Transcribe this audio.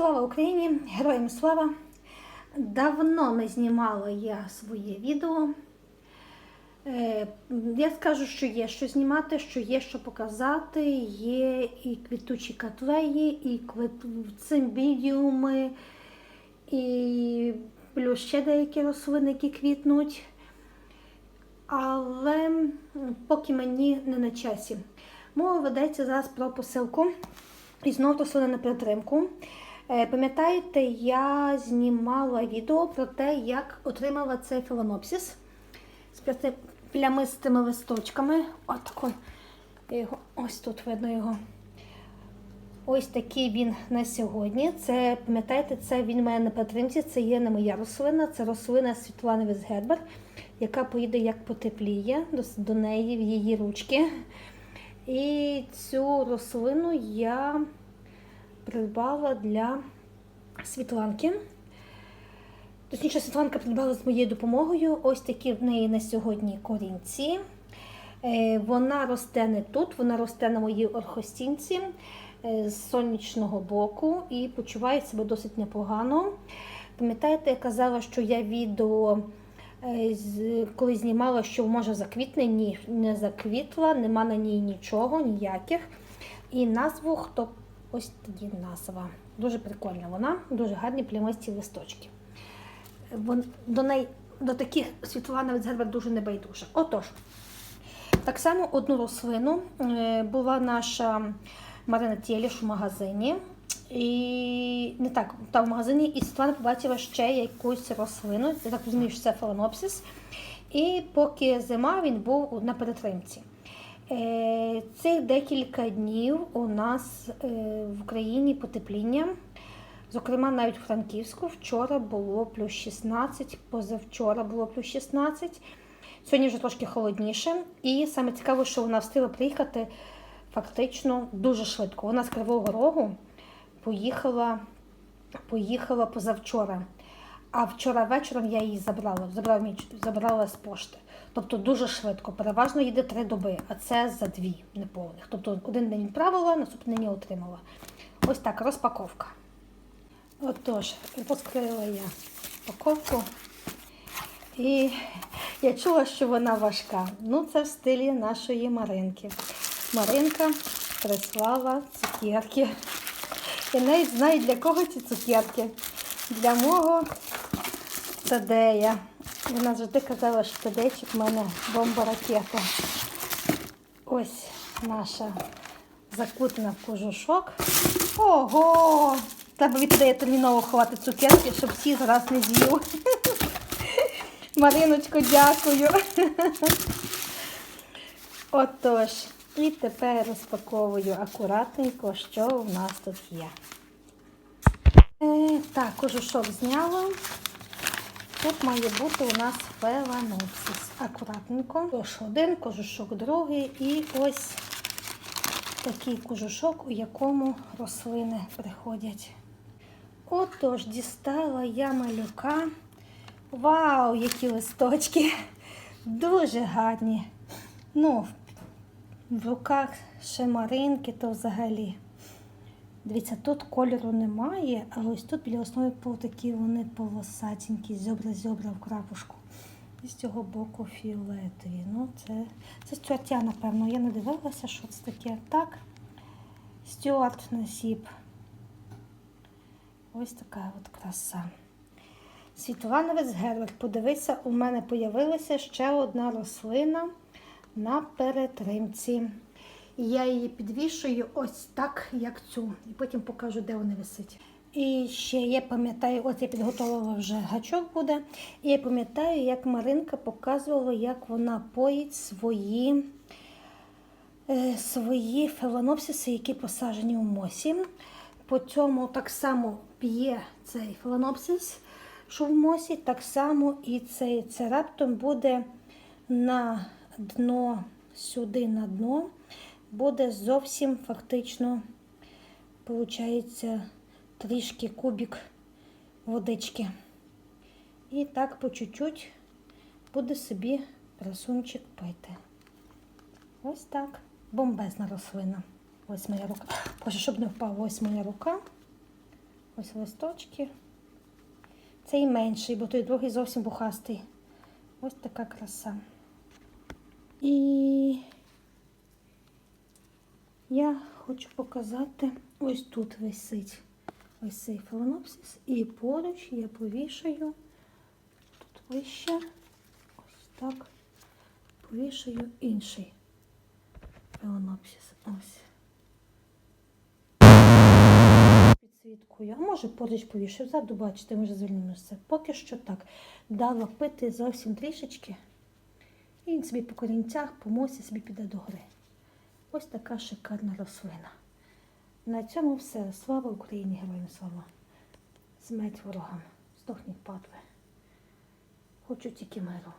Слава Україні! Героям слава! Давно не знімала я своє відео. Е, Я скажу, що є що знімати, що є що показати. Є і квітучі котлеї, і цимбідіуми, і плюс ще деякі рослини, які квітнуть. Але поки мені не на часі. Мова ведеться зараз про посилку. І знову рослини на підтримку. Е, Пам'ятаєте, я знімала відео про те, як отримала цей філанопсис з плямистими листочками. От такой. Ось тут видно його. Ось такий він на сьогодні. Це, пам'ятаєте, це він мене на підтримці, це є не моя рослина, це рослина Світлани Візгербер, яка поїде як потепліє до неї в її ручки. І цю рослину я придбала для Світланки. Точніше, Світланка придбала з моєю допомогою. Ось такі в неї на сьогодні корінці. Е, Вона росте не тут, вона росте на моїй орхостінці е, з сонячного боку і почуває себе досить непогано. Пам'ятаєте, я казала, що я відео, е, коли знімала, що може заквітне, ні, не заквітла, нема на ній нічого, ніяких. І назву хто ось тоді назва. Дуже прикольна вона, дуже гарні плямисті листочки. Вон, до неї до таких Світлана Вицгербер дуже небайдужа. Отож, так само одну рослину е, була наша Марина Тіліш в магазині. І не так, та в магазині, і Світлана побачила ще якусь рослину. Я так розумію, що це фаленопсис. І поки зима він був на перетримці. Е, Цих декілька днів у нас е, в Україні потепління. Зокрема, навіть у Франківську вчора було плюс 16, позавчора було плюс 16. Сьогодні вже трошки холодніше. І саме цікаво, що вона встигла приїхати фактично дуже швидко. Вона з Кривого Рогу поїхала, поїхала позавчора. А вчора вечором я її забрала, забрала, забрала з пошти. Тобто дуже швидко. Переважно їде три доби, а це за дві неповних. Тобто один день відправила, наступний день отримала. Ось так, розпаковка. Отож, розкрила я упаковку. І я чула, що вона важка. Ну, це в стилі нашої Маринки. Маринка прислала цукерки. Я навіть знаю, для кого ці цукерки. Для мого Тадея. Вона завжди казала, що Тадейчик в мене бомба-ракета. Ось наша закутана в кожушок. Ого! Треба від Тадея терміново ховати цукерки, щоб всі зараз не з'їв. Мариночко, дякую. Отож, і тепер розпаковую акуратненько, що в нас тут є. Е, так, кожушок зняла. Тут має бути у нас феланопсис. Акуратненько. Тож один, кожушок другий і ось такий кожушок, у якому рослини приходять. Отож, дістала я малюка. Вау, які листочки! Дуже гарні. Ну, в руках ще маринки, то взагалі. Дивіться, тут кольору немає, а ось тут біля основи такі вони полосатенькі, зьобра-зьобра в крапушку. І з цього боку фіолетові. Ну, це, це стюартя, напевно. Я не дивилася, що це таке. Так, стюарт насіп. Ось така от краса. Світлана Вецгервер, подивися, у мене появилася ще одна рослина на перетримці. Я її підвішую ось так, як цю. І потім покажу, де вона висить. І ще я пам'ятаю, от я підготувала вже гачок буде. І я пам'ятаю, як Маринка показувала, як вона поїть свої, е, свої феланопсиси, які посаджені у мосі. По цьому так само п'є цей феланопсис, що в мосі, так само і цей цераптом буде на дно, сюди на дно, буде зовсім фактично, виходить, трішки кубик водички. І так по чуть-чуть буде собі красунчик пити. Ось так. Бомбезна рослина. Ось моя рука. Боже, щоб не впала, ось моя рука. Ось листочки. Цей менший, бо той другий зовсім бухастий. Ось така краса. І я хочу показати, ось тут висить ось цей фаленопсис. І поруч я повішаю тут вище, ось так, повішаю інший фаленопсис. Ось. Підсвіткою. А може поруч повішаю. Ззаду бачите, може звільнимося. Поки що так. Дала пити зовсім трішечки. І він собі по корінцях, по мосі собі піде до гори. Ось така шикарна рослина. На цьому все. Слава Україні, героям слава. Зметь ворогам. Здохніть падли. Хочу тільки миру.